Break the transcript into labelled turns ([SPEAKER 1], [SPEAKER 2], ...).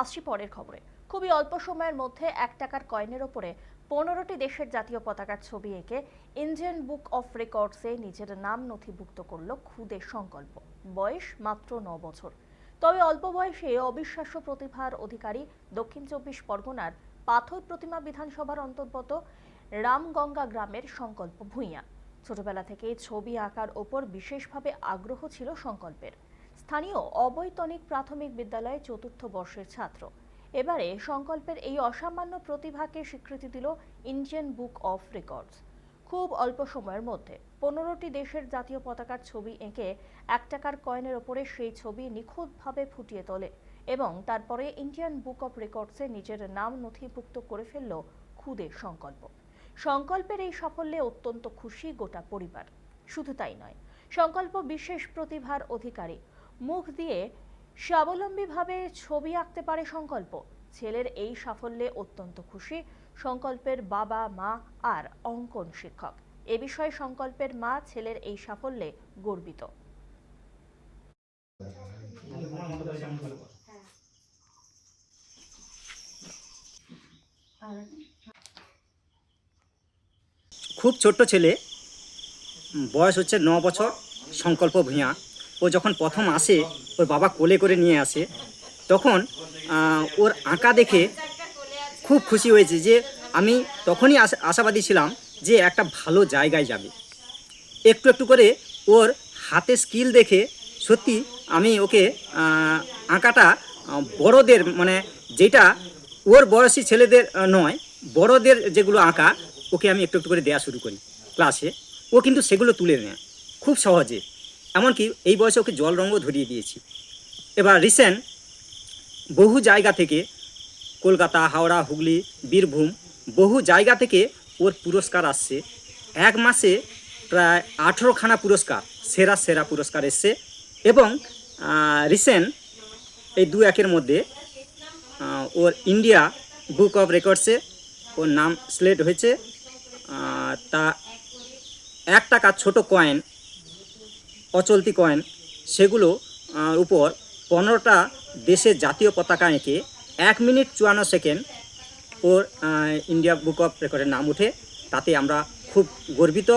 [SPEAKER 1] আসছি পরের খবরে। খুবই অল্প সময়ের মধ্যে এক টাকার কয়েনের ওপরে পনেরোটি দেশের জাতীয় পতাকার ছবি এঁকে ইন্ডিয়ান বুক অফ রেকর্ডসে নিজের নাম নথিভুক্ত করল খুদে সংকল্প। বয়স মাত্র ন বছর। তবে অল্প বয়সে অবিশ্বাস্য প্রতিভার অধিকারী দক্ষিণ চব্বিশ পরগনার পাথর প্রতিমা বিধানসভার অন্তর্গত রামগঙ্গা গ্রামের সংকল্প ভূঁইয়া। ছোটবেলা থেকেই ছবি আঁকার ওপর বিশেষভাবে আগ্রহ ছিল সংকল্পের। স্থানীয় অবৈতনিক প্রাথমিক বিদ্যালয়ে চতুর্থ বর্ষের ছাত্র। এবারে সংকল্পের এই অসামান্য প্রতিভাকে স্বীকৃতি দিল ইন্ডিয়ান বুক অফ রেকর্ডস খুব অল্প সময়ের মধ্যে পনেরোটি দেশের জাতীয় পতাকার ছবি এঁকে এক টাকার কয়েনের ওপরে সেই ছবি নিখুঁতভাবে ফুটিয়ে তোলে এবং তারপরে ইন্ডিয়ান বুক অফ রেকর্ডসে নিজের নাম নথিভুক্ত করে ফেলল খুদে সংকল্প। সংকল্পের এই সাফল্যে অত্যন্ত খুশি গোটা পরিবার। শুধু তাই নয়, সংকল্প বিশেষ প্রতিভার অধিকারী মুখ দিয়ে স্বাবলম্বীভাবে ছবি আঁকতে পারে সংকল্প। ছেলের এই সাফল্যে অত্যন্ত খুশি সংকল্পের বাবা, মা আর অঙ্কন শিক্ষক। এ বিষয়ে সংকল্পের মা ছেলের এই সাফল্যে গর্বিত।
[SPEAKER 2] খুব ছোট্ট ছেলে, বয়স হচ্ছে ন বছর, সংকল্প ভূঁইয়া। ও যখন প্রথম আসে, ওর বাবা কোলে করে নিয়ে আসে, তখন ওর আঁকা দেখে খুব খুশি হয়েছে যে আমি তখনই আশা- আশাবাদী ছিলাম যে একটা ভালো জায়গায় যাবে। একটু একটু করে ওর হাতে স্কিল দেখে সত্যি আমি ওকে আঁকাটা বড়দের মানে যেটা ওর বয়সী ছেলেদের নয়, বড়দের যেগুলো আঁকা, ওকে আমি একটু একটু করে দেওয়া শুরু করি ক্লাসে। ও কিন্তু সেগুলো তুলে নেয়, খুব সহজে। এমনকি এই বয়সে ওকে জল রঙও ধরিয়ে দিয়েছি। এবার রিসেন্ট বহু জায়গা থেকে কলকাতা, হাওড়া, হুগলি, বীরভূম বহু জায়গা থেকে ওর পুরস্কার আসছে। এক মাসে প্রায় আঠেরোখানা পুরস্কার, সেরা সেরা পুরস্কার এসছে এবং রিসেন্ট এই দু একের মধ্যে ওর ইন্ডিয়া বুক অফ রেকর্ডসে ওর নাম সিলেক্ট হয়েছে। তা এক টাকা ছোট কয়েন অচলতি কয়েন, সেগুলো উপর পনেরোটা দেশের জাতীয় পতাকা এঁকে এক মিনিট চুয়ান্ন সেকেন্ড ওর ইন্ডিয়া বুক অফ রেকর্ডের নাম উঠে। তাতে আমরা খুব গর্বিত।